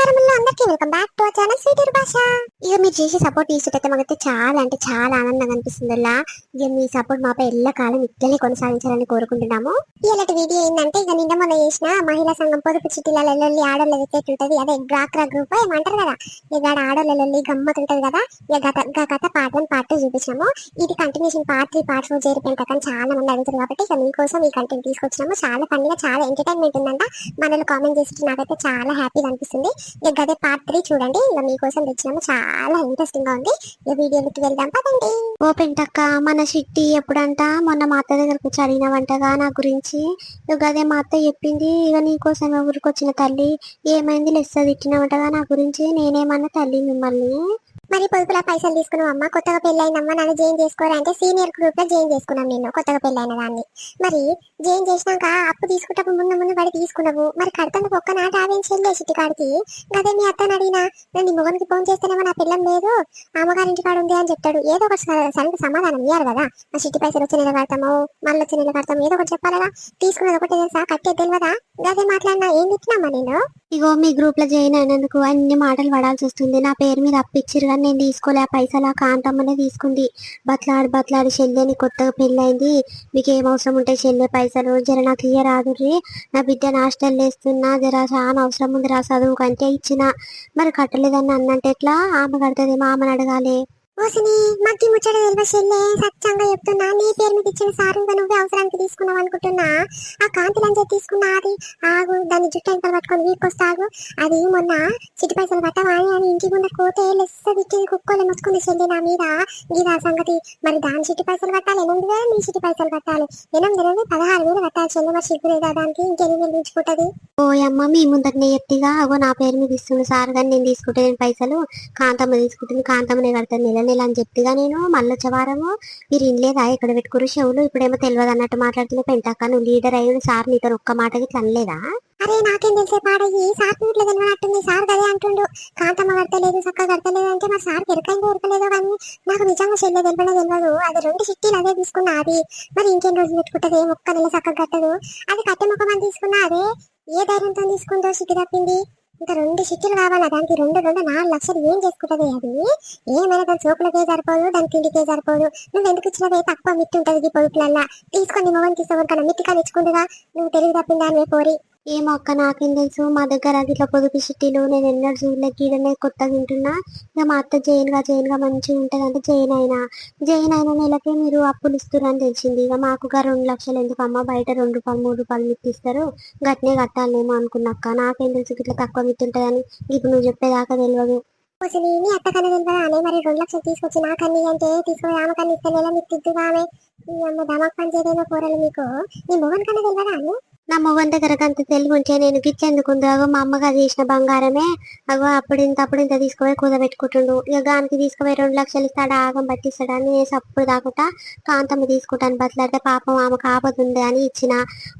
ನಮಸ್ಕಾರ హలో అందరికీ welcome back to our channel sweeter భాష ఇక మీరు చేసే సపోర్ట్ ఇస్తుంటే మాకైతే చాలా అంటే చాలా ఆనందంగా అనిపిస్తుంది అలా ఇక మీ సపోర్ట్ మాపై ఎల్లకాలం ఇట్లనే కొనసాగించాలని కోరుకుంటున్నాము. ఇలాంటి వీడియో ఏంటంటే ఇక నిన్న మొన్న చేసిన మహిళా సంఘం పొదుపు చిట్టీలలో వెళ్ళి ఆడోళ్ళ వికెట్ ఉంటుంది. అదే డ్రాక్రా గ్రూప్ ఏమంటారు కదా. ఇక ఆడ ఆడోళ్ళ వెళ్ళి గమ్మత్ ఉంటది కదా. ఇక గత గ- గత పార్ట్ వన్ పార్ట్ టూ చూపించాము ఇది continuation part three part four చేరిపోయిన కానీ చాలా మంది అడుగుతారు కాబట్టి ఇక మీకోసం ఈ కంటెంట్ తీసుకొచ్చినాము. చాలా ఫన్నీగా చాలా ఎంటర్టైన్మెంట్ ఉందంట. మనల్ని కామెంట్ చేసి నాకైతే చాలా హ్యాపీగా అనిపిస్తుంది. ఇక గదే పార్ట్ త్రీ చూడండి. ఇక మీకోసం తెచ్చినాము. చాలా ఇంట్రెస్టింగ్గా ఉంది. ఈ వీడియోకి వెళ్దాం. పదండి. ఓ పెంటక్క మన చిట్టి ఎప్పుడంట? మొన్న మా అత్త దగ్గరకు వచ్చి అడిగినవంటగా నా గురించి. ఇక గదే మా అత్త చెప్పింది. ఇక నీకోసం ఊరికి వచ్చిన తల్లి? ఏమైంది? లెస్స తిట్టినవంటగా నా గురించి. నేనేమన్నా తల్లి మిమ్మల్ని? మరి పొదుపులా పైసలు తీసుకున్నాం అమ్మ. కొత్తగా పెళ్ళైనమ్మా నన్ను జాయిన్ చేసుకోరా అంటే సీనియర్ గ్రూప్లో జాయిన్ చేసుకున్నాం నేను కొత్తగా పెళ్ళైన దాన్ని. మరి జాయిన్ చేసినాక అప్పు తీసుకుంటప్పుడు ముందు ముందు పడి తీసుకున్నావు. మరి కడతందుకు ఒక్క నాట ఆవేం చెల్లే చిట్టి కాడికి. గదే మీ అత్తని అడిగినా నేను మొగనికి ఫోన్ చేస్తేనేమో నా పిల్లం లేదు అమ్మగారింటి కాడు ఉంది అని చెప్తాడు. ఏదో ఒకటి సరైన సమాధానం ఇయ్యారు కదా. మా చిట్టి పైసలు వచ్చి నెల కడతాము మళ్ళీ వచ్చి నెల కడతాము ఏదో ఒకటి చెప్పాలి తీసుకున్నది ఒకటే తెలుసా? కట్టేది తెలియదా గదే మాట్లాడినా ఏం తిట్టినామా నేను ఇగో మీ గ్రూప్లో జాయిన్ అయినందుకు అన్ని మాటలు పడాల్సి వస్తుంది. నా పేరు మీద అప్పిచ్చిరు నేను తీసుకోలే ఆ పైసలు ఆ కాంతమ్మనే తీసుకుంది. బట్లాడి బట్లాడి చెల్లెని కొత్తగా పెళ్ళైంది. మీకు ఏం అవసరం ఉంటే చెల్లె పైసలు. జర నాకు ఇయ్య రాదుర్రి నా బిడ్డ హాస్టల్ వేస్తున్నా జర చాలా అవసరం ఉంది రా చదువుకంటే ఇచ్చిన. మరి కట్టలేదని అన్నంటే ఎట్లా? ఆమె కడుతుంది ఆమెను అడగాలి. ఓసిని మగ్గి ముచ్చట తెలివ చెల్లే. సత్యంగా చెప్తున్నా నీ పేరు మీద ఇచ్చిన సారుగా నువ్వే అవసరానికి తీసుకున్నావు అనుకుంటున్నా. ఆ కాంతి లంచే తీసుకున్నా అది. ఆగు దాన్ని జుట్టు వెనకాల పట్టుకొని వీక్కొస్తాగు అది మొన్న చిటి పైసలు కట్టవా అని అని ఇంటి ముందర కోతే లెస్స తిట్టింది కుక్కోలే మొత్తుకుంది చెల్లి నా మీద. గీదా సంగతి. మరి దాని చిటి పైసలు పట్టాలి ఎనిమిది వేలు నీ చిటి పైసలు పట్టాలి. ఎనిమిది వేలు పదహారు వేలు పట్టాలి చెల్లి మరి సిగ్గు లేదా దానికి? ఇంకెన్ని వేలు ఉంచుకుంటది ఓ అమ్మ మీ ముందరనే ఎత్తిగా అగో నా పేరు మీద ఇస్తుంది సార్ కానీ నేను తీసుకుంటే నేను పైసలు. కాంతమ్మ తీసుకుంటుంది కాంతమ్మనే కడతాను నెల నెల అని చెప్తిగా నేను మళ్ళీ వారము మీరు ఇనలేదా? ఇక్కడ పెట్టుకురు చెవులు ఇప్పుడేమో తెలియదు అన్నట్టు మాట్లాడుతున్న పెంటాక నువ్వు లీడర్ అయ్యి సార్ నీతో ఒక్క మాట చనలేదా అరే నాకేం తెలిసే పాడయ్యి సార్ ఇట్లా తెలియనట్టుంది సార్ గదే అంటుండు. కాంతమ్మ కడతలేదు చక్క కడతలేదు అంటే మా సార్ ఎరకైందో ఎరకలేదో కానీ నాకు నిజంగా చెల్లె తెలియనే తెలియదు అది రెండు చిట్టీలు అదే తీసుకున్నా అది. మరి ఇంకేం రోజులు పెట్టుకుంటది? ఒక్క నెల చక్కగా కట్టదు. అది కట్టె ముఖమని తీసుకున్నా అదే. ఏ ధైర్యంతో తీసుకుందో సిగ్గు తప్పింది. ఇంకా రెండు చిట్టీలు కావాలా? దానికి రెండు రెండు నాలుగు లక్షలు ఏం చేసుకుంటది అది? ఏమైనా దాని సోపులకే సరిపోదు దాని తిండికే సరిపోదు. నువ్వు ఎందుకు ఇచ్చినవే? తక్కువ మిట్టి ఉంటుంది ఈ పొడుపులల్లా. తీసుకొని మొగనికి ఇస్తావు కన్నా మిట్టి కానీ ఇచ్చుకుంటుగా నువ్వు తెలివి తప్పిందానివే పోరి. ఏ అక్క నాకేం తెలుసు. మా దగ్గర ఇట్లా పొదుపు చిట్టీలు నేను ఎన్నో చూడలే గీడనే కొత్తగా వింటున్నా ఇక మా అత్త జైన్గా జైన్గా మంచిగా ఉంటుంది అంటే జైన్ అయినా. జైన్ అయిన నెలకే మీరు అప్పులు ఇస్తున్నారని తెలిసింది. ఇక మాకుగా రెండు లక్షలు ఎందుకు అమ్మ? బయట రెండు రూపాయలు మూడు రూపాయలు మిత్తిస్తారు గట్నే కట్టాలేమో అనుకున్నాక నాకేం తెలుసు ఇట్లా తక్కువ మిత్తుంటుందని ఇప్పుడు నువ్వు చెప్పేదాకా తెలియదు. నీ అత్త కన్నా తెలియదా? అనే మరి రెండు లక్షలు తీసుకొచ్చి నాకన్నీ అంటే తీసుకొని ఆమె కన్నా ఇస్తే నెల మిత్తి ఆమె? అమ్మ దమాక్ పని చేయదేమో కూరలు మీకు. నీ మొగన్ కన్నా తెలియదా అని నా మొగ దగ్గర అంత తెలివి ఉంటే నేను గిచ్చేందుకుంది అగో మా అమ్మగారు చేసిన బంగారమే. అగో అప్పుడు ఇంత అప్పుడు ఇంత తీసుకుపోయి కుదబెట్టుకుంటుండు. ఇక గానికి తీసుకుపోయి రెండు లక్షలు ఇస్తాడు? ఆగం పట్టిస్తాడని అని నేను అప్పుడు దాకుండా కాంతమ్మ తీసుకుంటాను బతలాడితే పాపం ఆమెకు ఆపదుంది అని ఇచ్చిన.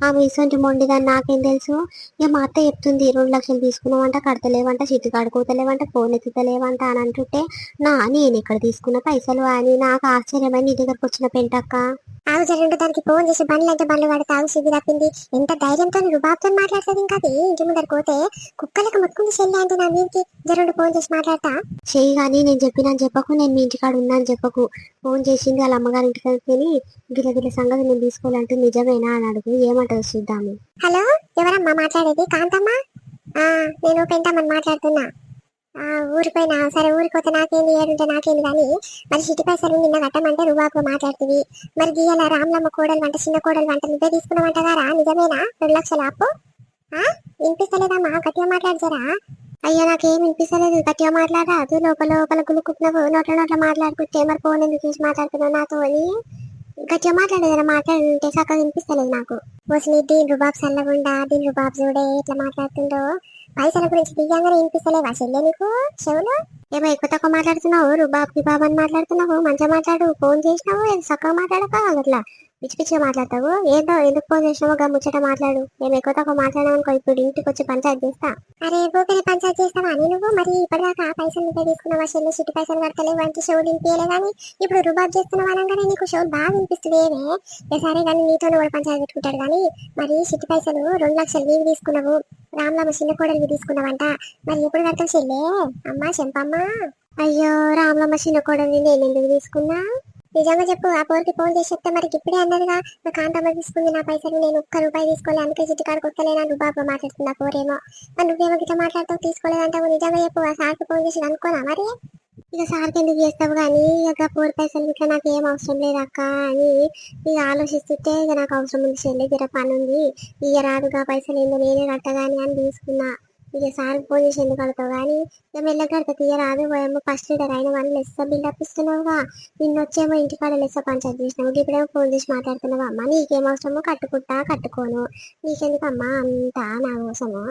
ఆమె ఇసొంటి మొండిదని నాకేం తెలుసు? ఇక మా అత్త చెప్తుంది రెండు లక్షలు తీసుకున్నామంట కడతలేవంట చిట్టు కడుకోతలేవంట ఫోన్ ఎత్తుతలేవంట అని అంటుంటే నా నేను ఇక్కడ తీసుకున్న పైసలు అని. నాకు ఆశ్చర్యమని నీ దగ్గరకు వచ్చిన పెంటక్క. ఆగు జరండు దానికి ఫోన్ చేసి బండ్లు అంటే బండ్లు వాడు తాగు సిగ్గు తప్పింది. ఎంత ధైర్యంతో రుబాబ్తో మాట్లాడుతుంది ఇంకా అది ఇంటి ముందర పోతే కుక్కలకు ముట్టుకుంది చెల్లి అంటే నా మీదకి జరండు ఫోన్ చేసి మాట్లాడతా. చెయ్యి కానీ నేను చెప్పినా చెప్పకు నేను మీ ఇంటికాడ ఉన్నాను చెప్పకు. ఫోన్ చేసింది వాళ్ళ అమ్మగారి ఇంటికి తిని గిల గిల సంగతి నేను తీసుకోవాలంటే నిజమేనా అని అడుగు ఏమంటారు చూద్దాము. హలో ఎవరమ్మా మాట్లాడేది? కాంతమ్మా? ఆ, నేను పెంటమ్మని మాట్లాడుతున్నా. ఊరిపోయినా సరే ఊరిపోతే నాకేంది ఏడుంటే నాకేంది కానీ మరి సిటీపై పైసలు నిన్న కట్టమంటే రుబాబు మాట్లాడుతుంది మరి గీయాల రామ్లమ్మ కోడలు వంట చిన్న కోడలు వంట నువ్వే తీసుకున్నావంటగారా నిజమేనా? రెండు లక్షల అప్పు ఆ? వినిపిస్తలేదమ్మా గట్టిగా మాట్లాడతారా? అయ్యా నాకేం వినిపిస్తలేదు. గట్టిగా మాట్లాడరాదు లోపల లోపల గులుకుంటున్నావు నోట్ల నోట్ల మాట్లాడుకుంటే మరి ఫోన్ ఎందుకు తీసి మాట్లాడుతున్నావు నాతో అని. గట్టిగా మాట్లాడలేదు మాట్లాడుంటే చక్కగా వినిపిస్తలేదు నాకు. వస్తుంది దీని రుబాబ్ చల్లగుండా దీని రుబాబ్ చూడే ఇట్లా మాట్లాడుతుండో పైసల గురించి దిగంగానే వినిపిస్తలేవా. చెల్లె నీకు? చెవులు? ఏమో ఎక్కువ తక్కువ మాట్లాడుతున్నావు. రుబాబ్ రుబాబ్ అని మాట్లాడుతున్నావు. మంచిగా మాట్లాడు. ఫోన్ చేసినావు. ఏదో చక్కగా మాట్లాడక అట్లా పిచ్చి పిచ్చిగా మాట్లాడతావు. ఏదో ఎందుకు ఫోన్ చేసినావు గా ముచ్చట మాట్లాడు. నేను ఎక్కువ తక్కువ మాట్లాడామనుకో ఇప్పుడు ఇంటికి వచ్చి పంచాయత్ చేస్తా. అరే ఊపిరి పంచాయత్ చేస్తావా? అని నువ్వు? మరి ఇప్పటిదాకా ఆ పైసలు ఇంకా తీసుకున్నావా? చెల్లి చిట్టి పైసలు కడతలేవు. అంటే షోలు వినిపించలే కానీ ఇప్పుడు రుబాబ్ చేస్తున్నావు అనగానే నీకు షో బాగా వినిపిస్తుంది. ఏమే? సరే కానీ నీతో కూడా పంచాయత్ పెట్టుకుంటాడు కానీ మరి చిట్టి పైసలు రెండు లక్షలు వీవి తీసుకున్నావు. రామ్లమ్మ చిన్న కోడలికి తీసుకున్నావంట. మరి ఎప్పుడు కడతావు చెల్లే? అమ్మా చెంపమ్మా అయ్యో రామ్లమ్మ చిన్న కోడలిని నేను ఎందుకు తీసుకున్నా? నిజంగా చెప్పు ఆ పోరికి ఫోన్ చేసి చెప్తే మరి ఇప్పుడే అన్నదిగా నా కాంతమ్మ తీసుకుంది నా పైసలు నేను ఒక్క రూపాయి తీసుకోలే అందుకే చిట్టి కొట్టలేనా? నువ్వు బాబు మాట్లాడుతున్నా పోరేమో. మరి నువ్వేమో గిట్లా మాట్లాడుతావు తీసుకోలేదంటావు నిజంగా చెప్పు ఆ సార్కి ఫోన్ చేసి అనుకోనా మరి? ఇక సార్కి ఎందుకు చేస్తావు కానీ? ఇక పోరు పైసలు ఇట్లా నాకు ఏం అవసరం లేదు అక్క అని ఇక ఆలోచిస్తుంటే ఇక నాకు అవసరం ఉంది చెల్లి జర పని ఉంది. ఇక రాదుగా పైసలు ఏందో నేనే కట్టగాని అని తీసుకున్నా. ఇక సార్కి ఫోన్ చేసి ఎందుకు కడతావు కానీ? ఇక మెల్ల కడతా తీయ రాదు. ఫస్ట్ లీడర్ అయిన వాళ్ళు లెస్స బిల్డప్ ఇస్తున్నావుగా నిన్న వచ్చేమో ఇంటికాడ లెస్స పంచాయతీ చేసినావు. ఇప్పుడేమో ఫోన్ చేసి మాట్లాడుతున్నావు. అమ్మ నీకేం అవసరమో కట్టుకుంటా కట్టుకోను. నీకెందుకు అమ్మా అంతా నా కోసము?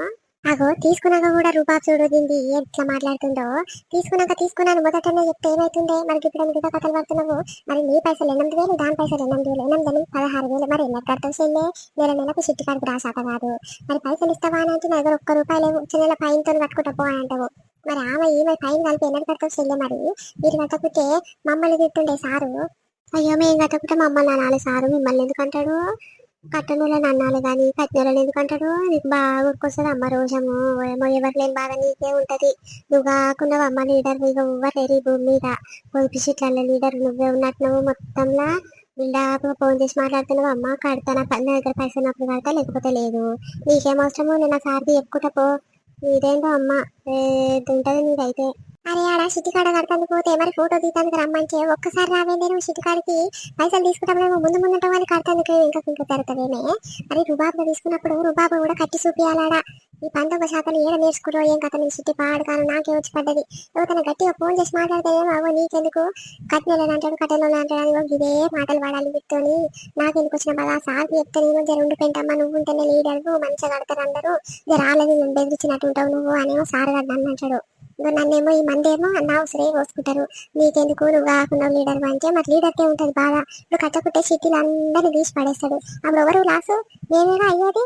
అగో తీసుకున్నాక కూడా రూపా చూడు దీన్ని ఎట్లా మాట్లాడుతుందో. తీసుకున్నాక తీసుకున్నాను. మొదటనే చెప్తే ఏమైతుండే మనకి ఇప్పుడు మిగతా కథలు పడుతున్నావు? మరి నీ పైసలు ఎనిమిది వేలు దాని పైసలు ఎనిమిది వేలు ఎనిమిది వేలు పదహారు వేలు. మరి ఎన్ని కడతావు చెల్లె? నెల నెలకు చిట్టి కాడికి రాసాట కాదు. మరి పైసలు ఇస్తావా అని అంటే నా దగ్గర ఒక్క రూపాయలు లేవు. వచ్చే నెల పైనతో కట్టుకుంటా పో అంటావు. మరి ఆమె ఈమె పైన కలిపి ఎన్నటి కడతావు చెల్లె మరి? మీరు కట్టకుంటే మమ్మల్ని తిట్టుండే సారు? అయ్యో మేము కట్టకుంటే మమ్మల్ని అనాలి సారు. మిమ్మల్ని ఎందుకు కట్టనులని కట్టనులను కానీ కట్టినలను ఎందుకంటాడు నీకు బాగా ఉరికొస్తుంది అమ్మ రోజము ఏమో ఎవరు లేని బాధ నీకే ఉంటది. నువ్వు కాకుండా అమ్మ లీడర్ ఇక ఎవ్వరు ఈ భూమి మీద. పొలిపిసిట్ల లీడర్ నువ్వే ఉన్నట్టు నువ్వు బిల్డాప్గా ఫోన్ చేసి మాట్లాడుతున్నావు అమ్మ కడతానా? పని నా దగ్గర పైసలు ఉన్నప్పుడు కడతా లేకపోతే లేదు. నీకేం అవసరమో నేను ఆ సార్కి చెప్పుకుంటా పో. ఇదేంటో అమ్మ ఏది నీదైతే? అరే ఆడ సిటికాడ కడతాను పోతే మరి ఫోటో తీతానికి రమ్మంటే ఒక్కసారి రావేందే నువ్వు సిటికాడికి పైసలు తీసుకుంటామేమో ముందు ముందు వాళ్ళు కడతానికి ఇంకా ఇంకా జరుగుతుందేమే మరి రుబాబులో తీసుకున్నప్పుడు రుబాబు కూడా కట్టి చూపియాలాడా ఈ పంతొమ్మిది శాతం ఏడ నేర్చుకురో ఏం కథ నీ సిట్టి పాడు కాను నాకే వచ్చి పడ్డది. ఎవరికైనా గట్టిగా ఫోన్ చేసి మాట్లాడితే ఏమో అవో నీకెందుకు? కట్టినలో అంటాడు కట్టెలో అంటాడు అని ఇదే మాటలు వాడాలి వీటితోని. నాకెందుకు వచ్చిన బాగా ఆ సార్కి చెప్తే నేను జర ఉండిపోయింటమ్మా నువ్వు ఉంటేనే లీడర్ మంచిగా కడతారు అందరూ. జర రాలేదు నేను బెదిరించినట్టు ఉంటావు నువ్వు అనేమో సార్ కదా అంటాడు. నన్నేమో ఈ మందేమో అన్న అవసరే కోసుకుంటారు నీకెందుకు? నువ్వు కాకుండా లీడర్ అంటే మరి లీడర్కే ఉంటుంది బాగా నువ్వు కట్టకుంటే సిటీలు అందరినీ తీసి పడేస్తాడు. అప్పుడు ఎవరు లాసు? నేనేనా అయ్యేది?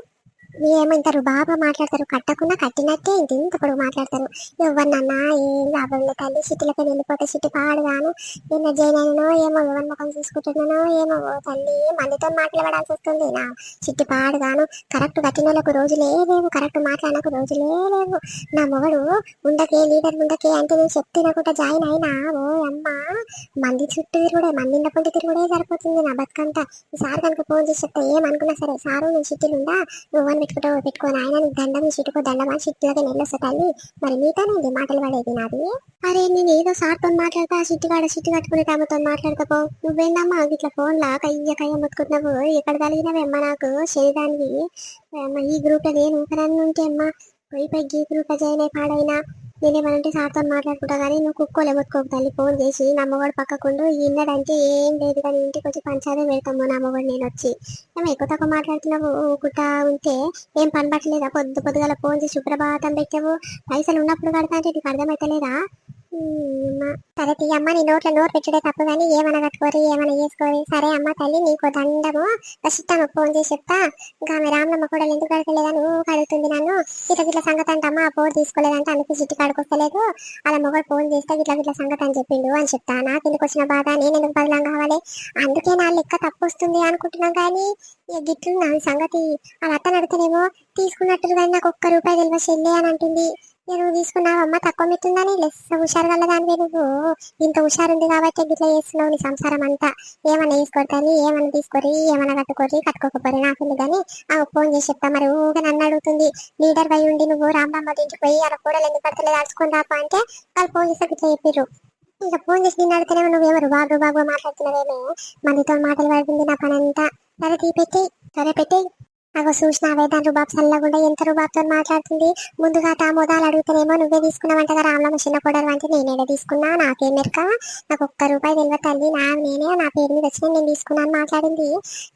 ఏమంటారు? ఇంత బాగా మాట్లాడతారు. కట్టకుండా కట్టినట్టే ఇంత ఇంత పొడుగు మాట్లాడతారు. ఎవరినన్నా ఏం లాభం లేదు తల్లి సిటీలకి వెళ్ళిపోతే సిటీ పాడుగాను. నిన్న జైనానో ఏమో ఎవరి ముఖం చూసుకుంటున్నానో ఏమో ఓ తల్లి మందితో మాట్లాడాల్సి వస్తుంది. నా సిటీ పాడుగాను. కరెక్ట్ కట్టినలకు రోజులే లేవు కరెక్ట్ మాట్లాడకు రోజులే లేవు నా మొగడు ఉండకే లీడర్ ఉండకే అంటే నేను చెప్తున్నా జాయిన్ అయినా? ఓ అమ్మ! మంది చుట్టూ తిరుగుడే మంది ఇండ పొంటి తిరుగుడే సరిపోతుంది నా బతుకంతా. ఈ సార్ కనుక ఫోన్ చేసి చెప్తే ఏమనుకున్నా సరే సారు నేను సిటీలు ఉందా నువ్వు పెట్టుకుంటావు పెట్టుకోని ఆయన నీకు దండం చిట్టుకో దండమా చిట్టుగా చిట్టులకి నెల్లొస్తా తల్లి. మరి నీతోనే ఇది మాటలు పడేది నాది? అరే నేను ఏదో సార్తో మాట్లాడతా సిట్టి కాడ సిట్టి కట్టుకునే తమతో మాట్లాడతాపో నువ్వేందమ్మా ఇట్లా ఫోన్ లా కయ్య కయ్య ముత్తుకుంటున్నావు ఎక్కడ కలిగినవేమ్మా నాకు? శరీరానికి ఈ గ్రూప్లో నేను ఒకదాన్ని ఉంటే అమ్మా. పోయి పై గీ గ్రూప్ జాయిన్ అయి పాడైనా. నేనేమనంటే సార్తో మాట్లాడుకుంటా కానీ నువ్వు కుక్కోలే ముత్తుకోకు తల్లి ఫోన్ చేసి నా అమ్మవాడు పక్కకుండు ఇన్నడంటే ఏం లేదు కానీ ఇంటికి వచ్చి పంచాదే పెడతాము నా అమ్మవాడు నేను వచ్చి. ఏమో ఎక్కువ తక్కువ మాట్లాడుతున్నావు ఊకుతా ఉంటే ఏం పని పట్టలేదా? పొద్దు పొద్దుగల ఫోన్ చేసి సుప్రభాతం పెట్టావు పైసలు ఉన్నప్పుడు కడతా అంటే నీకు అర్థమైతలేదా? సరే తీ అమ్మ నీ నోట్లో నోరు పెట్టుడే తప్పు కానీ ఏమైనా కట్టుకోరి ఏమైనా చేసుకోరి. సరే అమ్మ తల్లి నీకు దండము. ఖచ్చితంగా ఫోన్ చేసి చెప్తా. ఇంకా ఆమె రామలమ్మ కూడా ఎందుకు కడగలేదని కడుగుతుంది నన్ను. ఇట్లా ఇట్లా సంగతి అంటే అమ్మ ఆ ఫోన్ తీసుకోలేదంటే అందుకు చిట్టి కాడుకొస్తలేదు. అలా మొగడు ఫోన్ చేస్తే ఇట్లా ఇట్లా సంగతి అని చెప్పిండు అని చెప్తా. నాకు ఎందుకు వచ్చిన బాధ? నేను ఎందుకు బదలం కావాలి? అందుకే నా లెక్క తప్పు వస్తుంది అనుకుంటున్నాం కానీ గిట్లు నా సంగతి. అలా అత్త నడితేనేమో తీసుకున్నట్టు కానీ నాకు ఒక్క రూపాయి తెలివ చెల్లే అని అంటుంది. ఇక నువ్వు తక్కువ మిత్తుందని లెస్ హుషారు గల దానివే నువ్వు. ఇంత హుషారుంది కాబట్టి గిట్లా చేస్తున్నావు నీ సంసారం అంతా ఏమన్నా తీసుకొడతాని ఏమన్నా తీసుకొని ఏమన్నా కట్టుకోరి కట్టుకోకపోరి నాకుంది కానీ ఆ ఫోన్ చేసి చెప్తా మరి ఊగా నన్ను అడుగుతుంది. లీడర్ పై ఉండి నువ్వు రాంబామ్మ ఇంటికి పోయి అలా కూడా ఎందుకు పడతలేదు అడుచుకొని రాపా అంటే వాళ్ళు ఫోన్ చేస్తే గిట్లా చెప్పిర్రు. ఇక ఫోన్ చేసి నిన్ను అడితేనేమో నువ్వేమో బాబు బాబు మాట్లాడుతున్నావేమో. మనతో మాటలు పడుతుంది నా పని అంతా సరే తీ పెట్టి సరే పెట్టి అగో చూసినావే దాని రూబాబ్ చల్లగుండా ఎంత రూబాబ్తో మాట్లాడుతుంది? ముందుగా తామోదాలు అడుగుతానేమో నువ్వే తీసుకున్నావంట కదా రామ్లమ్మ చిన్న కోడలు అంటే నేనేడ తీసుకున్నా నాకే మెరక? నాకు ఒక్క రూపాయి తెలియదు తల్లి నా నేనే నా పేరు మీద వచ్చిన నేను తీసుకున్నాను మాట్లాడింది.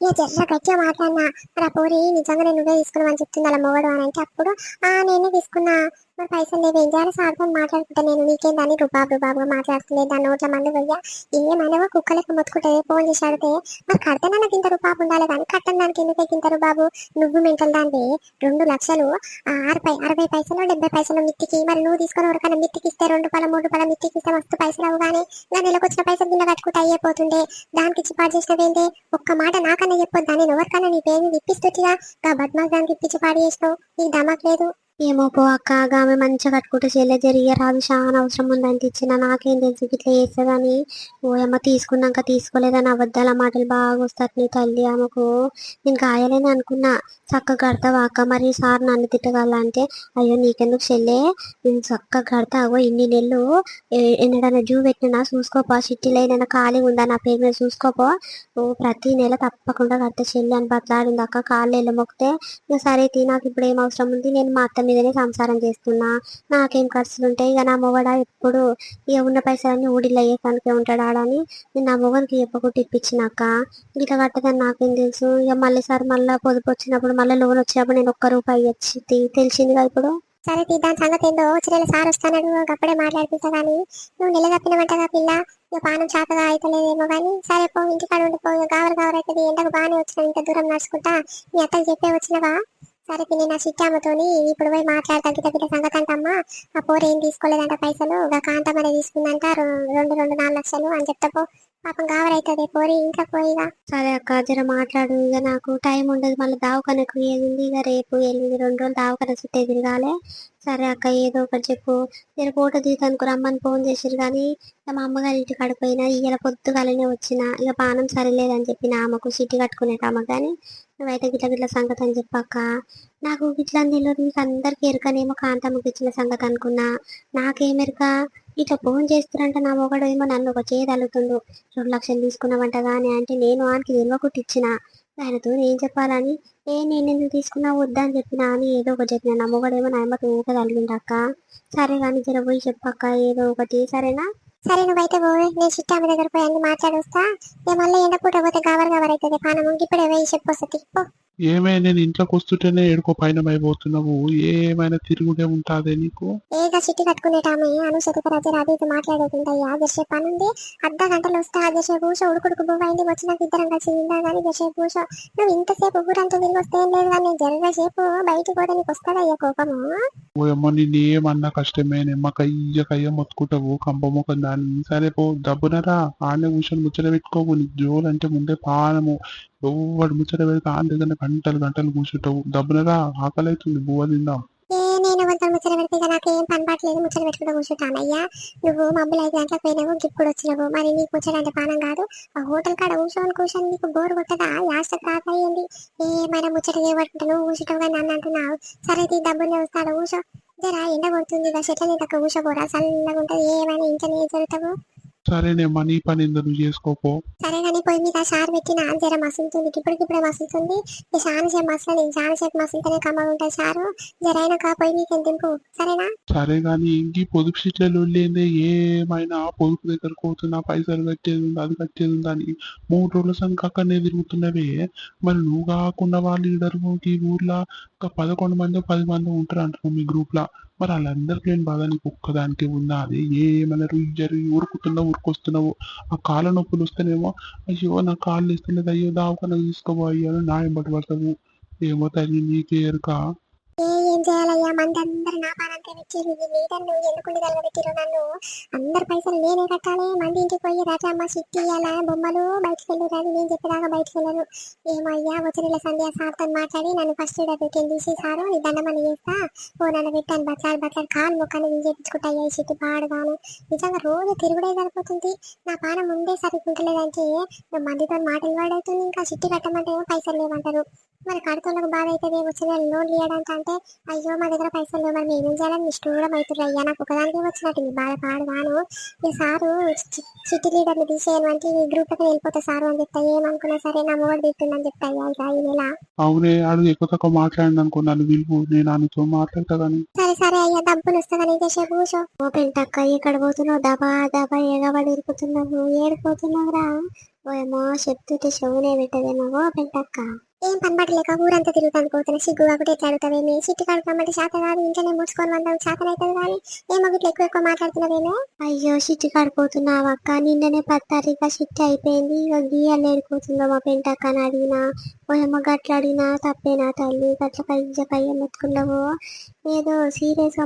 ఇక జర్ర గట్టిగా మాట్లాడినా? మరి ఆ పోరి నిజంగానే నువ్వే తీసుకున్నావని చెప్తుంది అలా మొగడు అని అంటే అప్పుడు ఆ నేనే తీసుకున్నా. మరి పైసలు లేవు. ఏం చేయాలి? సార్తో మాట్లాడుకుంటా నేను. నీకేం దాన్ని? రుబాబు రుబాబుగా మాట్లాడుతుంది దాని నోట్ల మంది పోయ్యా. ఏమైనా కుక్కలకు మొత్తుకుంటుంది ఫోన్ చేసి అడితే మరి కడతానే నాకు ఇంత రూపాబు ఉండాలి కానీ కట్టను దానికి ఎందుకు ఇంత రూబాబు నువ్వు మెంటల్ దాన్ని రెండు లక్షలు ఆ అరవై అరవై పైసలు డెబ్బై పైసలు మిత్తికి. మరి నువ్వు తీసుకుని ఎవరికైనా మిత్తికి ఇస్తే రెండు రూపాయల మూడు రూపాయల మిత్తికి ఇస్తే మస్తు పైసలు అవగానే నా నెలకు వచ్చిన పైసలు గిన్నె కట్టుకుంటే అయిపోతుండే దానికి చిపాటు పాడు చేసినవేందే ఒక్క మాట నాకన్నా చెప్పొద్దా? నేను ఎవరికైనా నీ పేరు ఇప్పిస్తుగా గా బద్మాస్ దానికి ఇప్పించి పాడు చేసినావు. నీకు దమాక్ లేదు. ఏమో పో అక్క ఆమె మంచిగా కట్టుకుంటే చెల్లె జరిగరాదు చాలా అవసరం ఉందని ఇచ్చిన. నాకేం తెలుసు ఇట్లా చేస్తుందని. ఓ అమ్మ తీసుకున్నాక తీసుకోలేదని అబద్ధాల మాటలు బాగా వస్తారు నీ తల్లి ఆమెకు. నేను గాయలేని అనుకున్నా. చక్కగా కడతావా అక్క? మరి సార్ నన్ను తిట్టగలంటే అయ్యో నీకెందుకు చెల్లె? నేను చక్కగా కడతావో ఇన్ని నెలలు ఎన్నడన్నా జూ పెట్టినా చూసుకోపో. సిటీలో ఏదైనా ఖాళీ ఉందా నా పేరు మీద చూసుకోపో. ఓ ప్రతి నెల తప్పకుండా కడతా చెల్లి అని బతలాడింది అక్క. కాళ్ళు వెళ్ళ మొక్కితే సరే తీ నాకు ఇప్పుడు ఏం అవసరం ఉంది? నేను మా అత్త మీదనే సంసారం చేస్తున్నా. నాకేం ఖర్చులు ఉంటాయి? ఇక నా మొగడ ఎప్పుడు ఇక ఉన్న పైసలన్నీ ఊడిలో అయ్యేకానికే ఉంటాడాడని నేను నా మొగనికి చెప్పకుండా ఇప్పించినాక. ఇట్లా కట్టదని నాకేం తెలుసు? ఇక మళ్ళీ సార్ మళ్ళీ పొదుపు వచ్చినప్పుడు మళ్ళీ లోన్ వచ్చినప్పుడు నేను ఒక్క రూపాయి వచ్చి తెలిసిందిగా ఇప్పుడు? సరే తీ దాని సంగతి ఏందో? చిన్న సార్ వస్తాడు అప్పుడే మాట్లాడిపిస్తా కానీ నువ్వు నెల తప్పినమంటగా పిల్ల. ఇక పానం చాతగా అవుతలేదేమో కానీ సరే పో ఇంటికాడ ఉండిపో. ఇక గావర గావర అవుతుంది ఎండకు బాగానే వచ్చిన ఇంత దూరం నడుచుకుంటా. మీ అత్తకి చెప్పే వచ్చినవా? సరే తిని నా చిట్టామ్మతోని ఇప్పుడు పోయి మాట్లాడతాను గిట్ట గిట్ట సంగతి ఆ పోరు ఏం తీసుకోలేదంట పైసలు. ఇక కాంతమనే తీసుకుందంట రెండు రెండు నాలుగు లక్షలు అని చెప్తాపో. పాపం గావర అవుతుంది పోరి ఇంకా పోయిగా సరే అక్క జర మాట్లాడు ఇక నాకు టైం ఉండదు మళ్ళీ దావకనకు ఏది ఇక రేపు ఎనిమిది రెండు రోజులు దావకన చుట్టే తిరగాలి. సరే అక్క ఏదో ఒకటి చెప్పు. నేను ఫోటో తీసానుకు రమ్మని ఫోన్ చేసిరు కానీ మా అమ్మగారి ఇంటికి కడిపోయినా ఇవాళ పొద్దుగాలనే వచ్చిన ఇక పానం సరిలేదని చెప్పిన ఆమెకు సిటీ కట్టుకునేట ఆమె కానీ నువ్వైతే గిట్ల గిట్ల సంగతి అని చెప్పాక నాకు గిట్ల తెలియదు మీకు అందరికి ఎరుకనేమో కాంతమ్మకి ఇచ్చిన సంగతి అనుకున్నా. నాకేమెరుక ఇట్లా ఫోన్ చేస్తారంటే నా మొగడు ఏమో నన్ను ఒక చేయి రెండు లక్షలు తీసుకున్నావంట కానీ అంటే నేను వానికి తెలియకుండా ఇచ్చిన ఆయనతో ఏం చెప్పాలని. ఏ నేను ఎందుకు తీసుకున్నా? వద్దా అని చెప్పినా అని ఏదో ఒకటి చెప్పిన. నా నాయమ్మకి నా అమ్మకి ఊక తగిలిండక్క సరే కానీ జర పోయి చెప్పక్క ఏదో ఒకటి. సరేనా? సరే నువ్వైతే పోయి నేను చిట్టామ దగ్గర పోయి అన్ని మాట్లాడొస్తా. ఏ మళ్ళీ ఎండ పూట పోతే గవర్ గవర్ అవుతుంది పానము ఇప్పుడే పోయి చెప్పొస్తుంది పో. ఏమే నేను ఇంట్లోకి వస్తుంటేనే ఏడుకో పైన అయిపోతున్నావు ఏమైనా తిరుగుడే ఉంటాదే నీకు? ఏగా చిట్టి కట్టుకునేటామె అనుసరిత రజ అది ఇది మాట్లాడేకుంటాయ్యా జర్సే పని ఉంది అర్ధ గంటలు వస్తే ఆ జర్సే కూర్చో ఉడుకుడుకు బొవ్వైంది వచ్చినాక ఇద్దరం కలిసి కానీ కూర్చో నువ్వు ఇంతసేపు ఊరంతా తిరిగి వస్తే ఏం లేదు కానీ జరగ సేపు బయటికి నీకు వస్తుందయ్యా కోపము? ఓ అమ్మ కష్టమే. నిమ్మక ఇయ్యకయ్య మొత్తుకుంటావు. కంప మొక్క దాన్ని సరే పో డబ్బునరా ఆడనే కూర్చొని ముచ్చట పెట్టుకోవు నీకు జోలు అంటే ముందే పానము. వాడు ముచ్చట పెడితే ఆడ దగ్గర గంటలు గంటలు కూర్చుంటావు. దబ్బునరా ఆకలి అవుతుంది బువ్వ తిందాం. నేను ముచ్చట పెడితే పని పాటలేదు ముచ్చట పెట్టుకుంటూ కూర్చుంటాను. అయ్యా నువ్వు మబ్బులు పోయినావు వచ్చినావు. మరి నీకు ముచ్చట అంటే పానం కాదు. ఆ హోటల్ కాడ కూర్చోని కూర్చొని నీకు బోర్ కొట్టదా? యాస్టకు రాక ఏమైనా ముచ్చట చేయబట్టుకుంటా కూర్చుంటావు కానీ నన్ను అంటున్నావు. సరే తీ డబ్బునే వస్తాడు కూర్చో. జరా ఎండ కొడుతుంది చెట్ల మీద కూర్చోబోరా చల్లగా ఉంటుంది ఏమైనా జరుగుతావు? సరేనేమ్మా నీ పని ఏందో నువ్వు చేసుకోపో సరే కానీ పొయ్యి మీద షార్ పెట్టిన జర మసులుతుంది. ఇప్పటికిప్పుడే మసులుతుంది. ఈ చాలా సేపు మసలు నేను చాలా సేపు మసులుతూనే కమ్మగా ఉంటుంది షారు. జరైనా కా పొయ్యి మీకు దింపు? సరేనా? సరే కానీ ఇంకి పొదుపు సీట్లలో వెళ్ళేందే ఏమైనా పొదుపు దగ్గర పోతున్నా పైసలు కట్టేది ఉంది అది కట్టేది ఉంది అని మూడు రోజుల సంఖ్య అక్కడనే తిరుగుతున్నవే. మరి నువ్వు కాకుండా వాళ్ళ ఈ ఊర్లో ఒక పదకొండు మంది పది మంది ఉంటారు అంటున్నావు మీ గ్రూప్ లా మరి వాళ్ళందరికీ ఏం బాధ నీకు ఒక్కదానికి ఉందా అది ఏమన్నారు జరిగి ఊరుకుతున్నావు ఊరుకొస్తున్నావు ఆ కాళ్ళ నొప్పులు వస్తేనేమో అయ్యో నా కాళ్ళు ఇస్తలేదు అయ్యో దావకన్నా తీసుకోబో అయ్యో నా న్యాయం ఏమో తల్లి నీకే ఎరుక ఏ ఏం చేయాలయ్యా? మందందరూ నా పానంతా వచ్చేది ఈ నువ్వు ఎందుకుండి పెట్టిరు నన్ను. అందరు పైసలు నేనే కట్టాలి. మంది ఇంటికి పోయి రాజమ్మ సిట్టి ఇయ్యాలా బొమ్మలు బయటకు వెళ్ళి రాదు నేను చెప్పేదాకా బయటకు వెళ్ళను. ఏమయ్యా? వచ్చిన సంధ్య సార్తో మాట్లాడి నన్ను ఫస్ట్ కింద తీసి సారు నీ దండమని చేస్తా. ఓ నన్ను పెట్టాను బట్లాడు బట్లాడు కాలు ముఖాన్ని నేను అయ్యా ఈ సిట్టి పాడుగాను. నిజంగా రోజు తిరుగుడే సరిపోతుంది. నా పానం ముందే సరికుంటలేదంటే నువ్వు మందితో మాటలు వాడవుతుంది ఇంకా సిట్టి కట్టమంటే పైసలు లేవంటారు. మరి కడుతులకు బాధ అవుతుంది వచ్చిన లోన్ ఇవ్వడానికి అంటే అయ్యో మా దగ్గర పైసలు లేవు మరి మేమేం చేయాలని నిష్ఠూరం అవుతుంది అయ్యా నాకు ఒకదానికి వచ్చినట్టు ఈ బాధ పాడుగాను ఈ సారు చిట్టి లీడర్ని తీసేయను అంటే ఈ గ్రూప్కి వెళ్ళిపోతా సారు అని చెప్తా ఏమనుకున్నా సరే నా మూడు తిట్టుందని చెప్తా అయ్యా ఇక ఈ నెల. అవునే ఆడు ఎక్కువ తక్కువ మాట్లాడిన అనుకో నన్ను పిలుపు నేను ఆయనతో మాట్లాడతా కానీ సరే సరే అయ్యా డబ్బులు వస్తా కానీ చేసే కూర్చో. ఓ పెంటక్క ఎక్కడ పోతున్నావు? దబా దబా ఎగబడి ఇరుకుతున్నావు ఏడిపోతున్నావురా ఓయేమో చెప్తుంటే చెవునే పెట్టదేమో ఓ పెంటక్క ఏం పని పట్టలేక ఊరంతా తిరుగుతాను పోతున్నా సిగ్గుగా కూడా ఎట్లా అడుగుతావేమి సిట్టి కడుకోమంటే శాత కాదు ఇంట్లోనే ముడుచుకొని వందలు శాతం అవుతుంది కానీ ఏమో ఇట్లా ఎక్కువ ఎక్కువ మాట్లాడుతున్నావేమో అయ్యో సిట్టి కడిపోతున్నావు అక్క. నిన్ననే పత్తారిక సిట్టి అయిపోయింది. ఇక గీయాలు ఏడిపోతుందో మా పెంటక్క అని అడిగినా ఓయమ్మ గట్ల అడిగినా తప్పేనా తల్లి? గట్ల కయ్య కయ్య మెత్తుకున్నావు ఏదో సీరియస్గా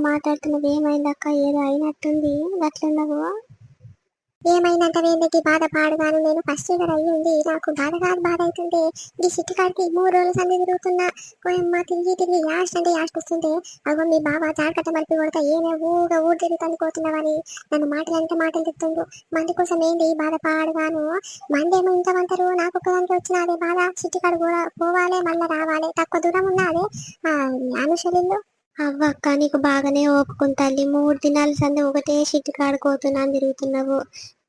గా ఏమైంది అక్క? ఏదో అయినట్టుంది. గట్లున్నావు? ఏమైనంత వేందకి బాధ పాడుగాను నేను ఫస్ట్ ఇయర్ అయ్యింది నాకు బాధ కాదు బాధ అవుతుంది ఈ సిట్టి కాడికి మూడు రోజులు సంది తిరుగుతున్నా. తిరిగి తిరిగి యాస్ట్ అంటే యాస్ట్ వస్తుంటే అగో మీ బాబా జాడకట్ట మలిపి కొడతా ఏమే ఊగా ఊరు తిరుగుతాను కోతున్నావని నన్ను మాటలు అంటే మాటలు తిప్పుతుండు మంది కోసం ఏంది ఈ బాధ పాడుగాను? మందేమో ఇంతమంటారు నాకు ఒక్కదానికి వచ్చిన అదే బాధ. సిట్టి కాడు కూడా పోవాలి మళ్ళీ రావాలి. తక్కువ దూరం ఉన్నా అదే అనుషలిల్లు అవ్వక్క నీకు బాగానే ఓపుకుని తల్లి మూడు దినాలు సంది ఒకటే షిట్ కాడుకోతున్నాను అని తిరుగుతున్నావు.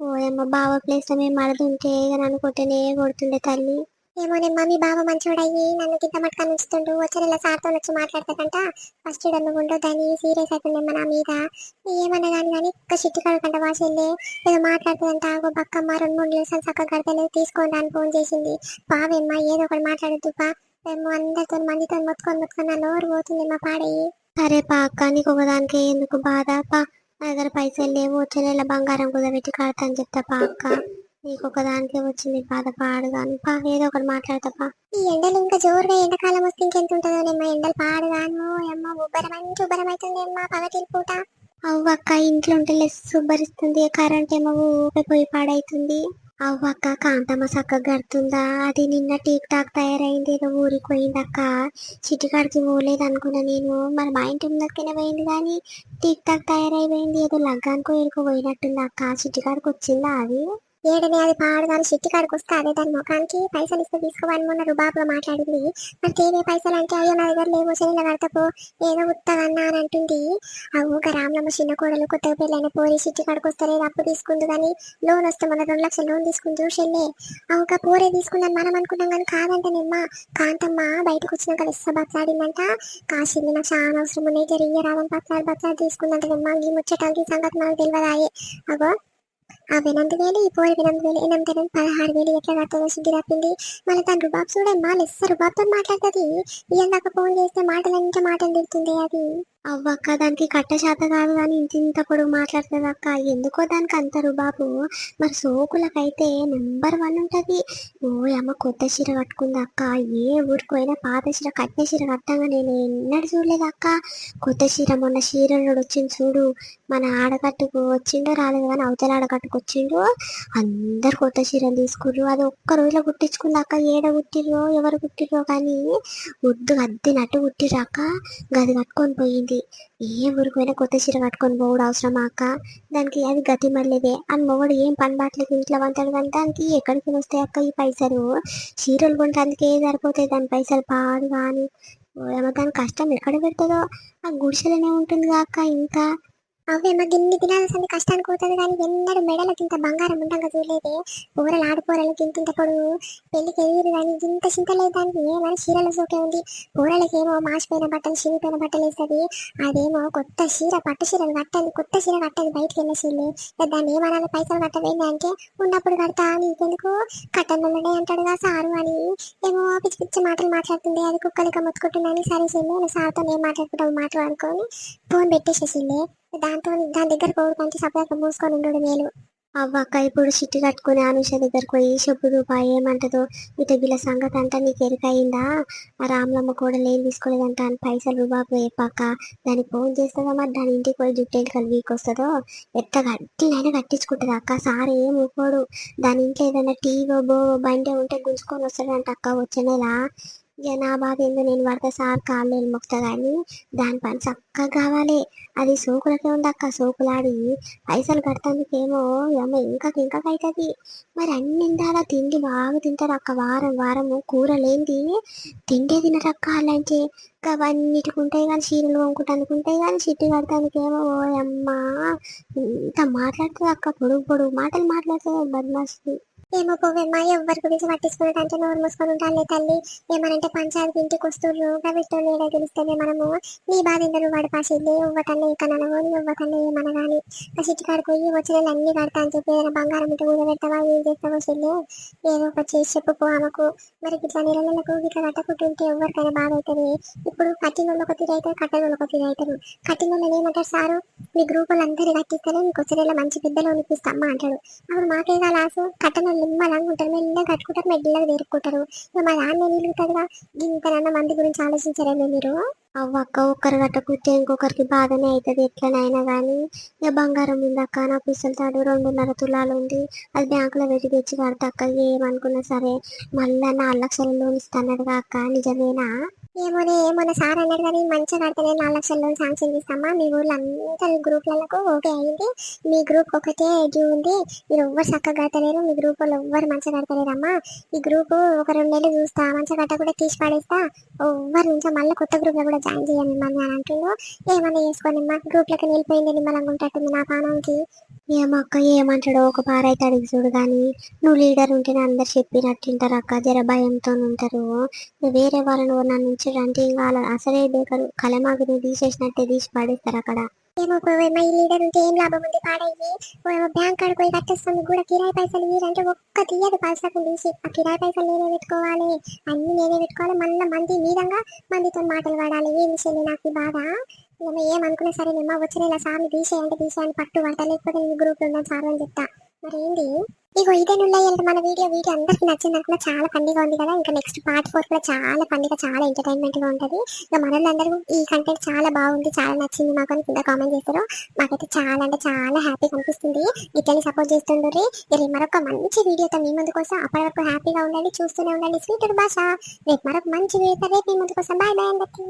ఓయమ్మ బావ ప్లేస్లో మేము మడదుంటే అని అనుకుంటేనే కొడుతుండే తల్లి. ఏమోనే మమ్మీ బావ మంచోడయ్యి నన్ను కింద మట్టుకొని ఉంచుతుండు వచ్చే నెల సార్తో వచ్చి మాట్లాడతాడంట. ఫస్ట్ నువ్వు ఉండొద్దని సీరియస్ అవుతుందేమో నా మీద. ఏమన్నా కానీ కానీ ఒక్క షిట్టు కడకంట వాసెళ్ళే ఏదో మాట్లాడుతుందంట. ఆగో బక్కమ్మ రెండు మూడు నిమిషాలు చక్కగా కడతలేదు తీసుకోండి అని ఫోన్ చేసింది. బావేమ్మ ఏదో ఒకటి మాట్లాడద్దు పా మేము అందరితో మందితో మొత్తుకొని మొత్తుకొని నా నోరు పోతుంది మా పాడయ్యి. సరే పా అక్క నీకు ఒకదానికి ఎందుకు బాధ? పా నా దగ్గర పైసలు లేవు వచ్చే నెల బంగారం కుదబెట్టి కడతా అని చెప్తా పా అక్క. నీకు ఒకదానికి వచ్చింది బాధ పాడుగాను పా ఏదో ఒకటి మాట్లాడతా పా. ఈ ఎండలు ఇంకా జోరుగా ఎండాకాలం వస్తే ఇంకెంత ఉంటుందో మా ఎండలు పాడుగాను అమ్మ ఉబ్బరం మంచి ఉబ్బరం అవుతుంది అమ్మ పగటిల్ పూట? అవ్వక్క ఇంట్లో ఉంటే లెస్ ఉబ్బరిస్తుంది కరెంట్ ఏమో ఊపే పోయి పాడైతుంది. అవ్వక్క కాంతమ్మ సక్క గడుతుందా? అది నిన్న టీక్ టాక్ తయారైంది ఏదో ఊరికి పోయింది అక్క చిటికాడికి పోలేదు అనుకున్నా నేను. మరి మా ఇంటి ముందరికైనా పోయింది కానీ టీక్ టాక్ తయారైపోయింది. ఏదో లగ్గానికో ఏడుకో పోయినట్టుంది అక్క చిటికాడికి వచ్చిందా అది ఏడనే అది పాడుగాని చిట్టికాడికి వస్తే అదే దాని ముఖానికి పైసలు ఇస్తే తీసుకోవాలని మొన్న రుబాబులో మాట్లాడింది. మరి తేవే పైసలు అంటే అయ్యో నా దగ్గర లేవు శనిల కడతపో ఏదో ఉత్తదన్నా అని అంటుంది. ఆ ఊక చిన్న కోడలు కొత్తగా పెళ్ళైన పోరి చిట్టికాడికి వస్తలేదు అప్పు తీసుకుంది కానీ లోన్ వస్తే మన రెండు లక్షలు లోన్ తీసుకుంది చూసెళ్ళే అవుక పోరే తీసుకుందని మనం అనుకున్నాం కానీ కాదంట కాంతమ్మ బయటకు వచ్చినాక లెస్స బట్లాడిందంట కాశీని నాకు చాలా అవసరం ఉన్నాయి జరిగే రాదని బట్లాడి బట్లాడి తీసుకుందంటేనేమ్మా ఈ ముచ్చటానికి సంగతి మనకు తెలియదాయే. అగో ఆ ఎనిమిది వేలు ఈ పోరు ఎనిమిది వేలు ఎనిమిది వేలు పదహారు వేలు ఎట్లా కడుతుందో శుద్ధి తప్పింది మళ్ళీ తను రుబాబ్ చూడమ్మా లెస్స రుబాబ్తో మాట్లాడుతుంది ఇయ్యందాక ఫోన్ చేస్తే మాటలు ఇంత మాటలు తిడుతుంది అది అవ్వక్క దానికి కట్ట శాత కాదు కానీ ఇంత ఇంత పొడుగు మాట్లాడుతుంది అక్క. ఎందుకో దానికి అంతరు బాబు. మరి సోకులకైతే నెంబర్ వన్ ఉంటది. ఓ అమ్మ కొత్త చీర కట్టుకుంది అక్క. ఏ ఊరికి పోయినా పాత చీర కట్టే చీర కట్టంగా నేను ఎన్నడూ చూడలేదు అక్క. కొత్త చీర మొన్న చీరలోడు వచ్చింది చూడు. మన ఆడకట్టుకు వచ్చిండో రాలేదు కానీ అవతల ఆడకట్టుకు వచ్చిండు అందరు కొత్త చీరలు తీసుకుర్రు. అది ఒక్క రోజులో కుట్టించుకుంది అక్క. ఏడ కుట్టిర్రో ఎవరు కుట్టిర్రో కానీ ముద్దు అద్దినట్టు కుట్టిర్రు అక్క. గది కట్టుకొని పోయింది. ఏ ఊరికి పోయినా కొత్త చీర కట్టుకొని పోవడం అవసరమా అక్క? దానికి అది గతి మళ్ళీదే. అని మొగడు ఏం పని బాట్లేదు ఇంట్లో వంటాడు కానీ దానికి ఎక్కడికి వస్తాయి అక్క ఈ పైసలు? చీరలు కొనడానికి ఏ సరిపోతాయి? దాని పైసలు పాడు కానీ ఏమో దాని కష్టం ఎక్కడ పెడుతుందో. ఆ గుడిసెలోనే ఉంటుంది అక్క ఇంకా అవేమో గిన్ని దినాల సంది కష్టానికి పోతుంది కానీ ఎన్నడూ మెడలకి ఇంత బంగారం ఉండగా చూడలేదే. కూరలు ఆడుకోరలకి ఇంత ఇంత పొడుగు పెళ్ళికి ఎదురు కానీ ఇంత చింత లేదు దానికి ఏమైనా చీరల సోకే ఉంది? కూరలకి ఏమో మాసిపోయిన బట్టలు చిరిగిపోయిన బట్టలు వేస్తుంది. అదేమో కొత్త చీర పట్టు చీరలు కట్టాలి కొత్త చీర కట్టాలి బయటకు వెళ్ళే చీరలు దాన్ని ఏమనాలి పైసలు కట్టలేదు అంటే ఉన్నప్పుడు కడతా నీకెందుకు? అంటాడు అంటాడుగా సారు అని. ఏమో పిచ్చి పిచ్చి మాటలు మాట్లాడుతుంది అది కుక్కలిక మొత్తుకుంటుందని సరే చెల్లి నేను సార్తో నేను మాట్లాడుకుంటావు మాట్లాడుకొని ఫోన్ పెట్టేసేసింది. దాంతో దాని దగ్గర పోడు కొంచెం సపరేట్గా మూసుకొని ఉండడు మేలు. అవ్వక్క ఇప్పుడు చిట్టు కట్టుకుని అనుష దగ్గరకు పోయి చెప్పు రూపాయి ఏమంటదో ఇటు వీళ్ళ సంగతి అంతా నీకు ఎరుకయిందా ఆ రామలమ్మ కూడా లేని తీసుకోలేదంట అని పైసలు రూబాబు వేపాక దానికి ఫోన్ చేస్తుందా మరి? దాని ఇంటికి పోయి జుట్టు ఎంటికలు వీక్ వస్తుందో ఎట్ట గట్టినైనా కట్టించుకుంటుంది అక్క. సార్ ఏం ఊకోడు దాని ఇంట్లో ఏదైనా టీవో బో బండి ఉంటే గుంజుకొని వస్తాడంట అక్క వచ్చే నెల. జనాభా నా బాధ ఏందో నేను పడితే సార్ కాళ్ళు మొక్తా కానీ దాని పని చక్కగా కావాలి. అది సోకులకే ఉంది అక్క సోకులాడి. పైసలు కడతానికేమో ఏమో ఇంకా ఇంకా అవుతుంది మరి అన్ని ఇందాల తిండి బాగా తింటారు అక్క. వారం వారము కూర లేనిది తిండే తినరక్క అలాంటి. అవన్నిటికి ఉంటాయి కానీ చీరలు కొనుక్కుంటానికి ఉంటాయి కానీ చిట్టి కడతానికేమో ఓ అమ్మా ఇంత మాట్లాడుతుంది అక్క పొడుగు పొడుగు మాటలు మాట్లాడుతుంది బద్మాస్తి ఏమో పోవేమ్మా ఎవరి గురించి పట్టించుకున్నట్టు నోరు మూసుకొని ఉండాలి తల్లి. ఏమనంటే పంచాయతీ ఇంటికి వస్తుర్రు గవితో నీడే గెలిస్తేనే మనము నీ బాధ ఇందరు వాడి పాసింది. ఇవ్వటల్లే ఇక ననవు ఇవ్వటల్లే ఏమనగాని. ఆ చిట్టి కాడికి పోయి వచ్చిన అన్ని కడతా అని చెప్పి ఏదైనా బంగారం ఇంటి కూడా పెడతావా ఏం చేస్తావో చెల్లి? ఏదో ఒక చేసి చెప్పుకో ఆమెకు. మరి ఇట్లా నెల నెలకు ఇట్లా కట్టకుంటుంటే ఎవరికైనా బాధ అవుతుంది? ఇప్పుడు కట్టిన వాళ్ళు ఒక తీరు అవుతారు కట్టిన వాళ్ళు ఒక తీరు అవుతారు. కట్టిన వాళ్ళు ఏమంటారు సారు? మీ గ్రూప్ వాళ్ళందరూ కట్టిస్తేనే మీకు వచ్చే నెల మంచి పెద్దలు అనిపిస్తామ్మా అంటాడు. అప్పుడు మాకేదా లాసు కట్టన నిమ్మలంగా ఉంటారు మెల్లగా కట్టుకుంటారు మెల్లగా వేరుకుంటారు ఇక మా దాన్ని నిలుగుతుందిగా ఇంతనన్నా మంది గురించి ఆలోచించారేమో మీరు? అవ్వక్క ఒక్కరు కట్టకుంటే ఇంకొకరికి బాధనే అవుతుంది ఎట్లనైనా కానీ ఇక బంగారం ఉందక్క నా పిసలు తాడు రెండున్నర తులాలు ఉంది. అది బ్యాంకులో పెట్టి తెచ్చి కడతా అక్క ఏమనుకున్నా సరే. మళ్ళీ నాలుగు లక్షల లోన్ ఇస్తానడుగా అక్క నిజమేనా? ఏమోనే ఏమోనే. సార్ అన్నాడు కానీ మంచిగా కడితేనే నాలుగు లక్షల లోన్ శాంక్షన్ చేస్తామా? మీ ఊళ్ళో అందరి గ్రూప్లకు ఓకే అయింది. మీ గ్రూప్ ఒకటే డ్యూ ఉంది. మీరు ఎవ్వరు చక్కగా కడతలేరు. మీ గ్రూప్ వాళ్ళు ఎవ్వరు మంచిగా కడతలేరమ్మా. ఈ గ్రూప్ ఒక రెండు నెలలు చూస్తా. మంచిగా కట్ట కూడా తీసి పడేస్తా. ఎవ్వరి నుంచి మళ్ళీ కొత్త గ్రూప్లో కూడా జాయిన్ చేయాలి మిమ్మల్ని అని అంటుండు. ఏమన్నా చేసుకోండి మా గ్రూప్ వెళ్ళిపోయింది నిమ్మలంగా ఉంటట్టుంది నా కానానికి ఏమక్క ఏమంటాడో ఒక పారైతే అడిగి చూడు కానీ నువ్వు లీడర్ ఉంటేనే అందరు చెప్పినట్టుంటారు అక్క జర భయంతో ఉంటారు. వేరే వాళ్ళని నన్ను నుంచి అంటే ఇంకా అసలే బేకరు కలమాగుని తీసేసినట్టే తీసి పడేస్తారు అక్కడ. ఏమో ఈ లీడర్ ఉంటే ఏం లాభం ఉంది పాడయ్యి బ్యాంక్ కాడికి పోయి కట్టేస్తాం కూడా కిరాయి పైసలు మీరంటే ఒక్క తీయదు పైసలు తీసి. ఆ కిరాయి పైసలు నేనే పెట్టుకోవాలి. అన్ని నేనే పెట్టుకోవాలి. మళ్ళీ మంది మీదంగా మందితో మాటలు పడాలి. ఏం చెల్లి నాకు బాగా బాధ? ఏమో ఏమనుకున్నా సరే నిమ్మ వచ్చిన ఇలా సార్ని తీసేయండి తీసేయండి పట్టు పడతా లేకపోతే నేను గ్రూప్లో ఉన్నాను సార్ అని చెప్తా. మరి ఏంటి ఇగో ఇదే నుల్ల మన వీడియో వీడియో అందరికి నచ్చింది అనుకున్నా చాలా పండుగ ఉంది కదా. ఇంకా నెక్స్ట్ పార్ట్ ఫోర్ కూడా చాలా పండుగ చాలా ఎంటర్టైన్మెంట్గా ఉంటది. ఇంకా మనోళ్ళందరూ ఈ కంటెంట్ చాలా బాగుంది చాలా నచ్చింది మాకు అని కింద కామెంట్ చేస్తారు. మాకైతే చాలా అంటే చాలా హ్యాపీగా అనిపిస్తుంది. ఇట్లని సపోర్ట్ చేస్తుండ్రీ ఇది మరొక మంచి వీడియోతో మీ ముందు కోసం అప్పటి వరకు హ్యాపీగా ఉండండి చూస్తూనే ఉండండి. స్వీటర్ భాష రేపు మరొక మంచి వీడియో రేపు మీ ముందు కోసం. బాయ్ బాయ్ అందరికీ.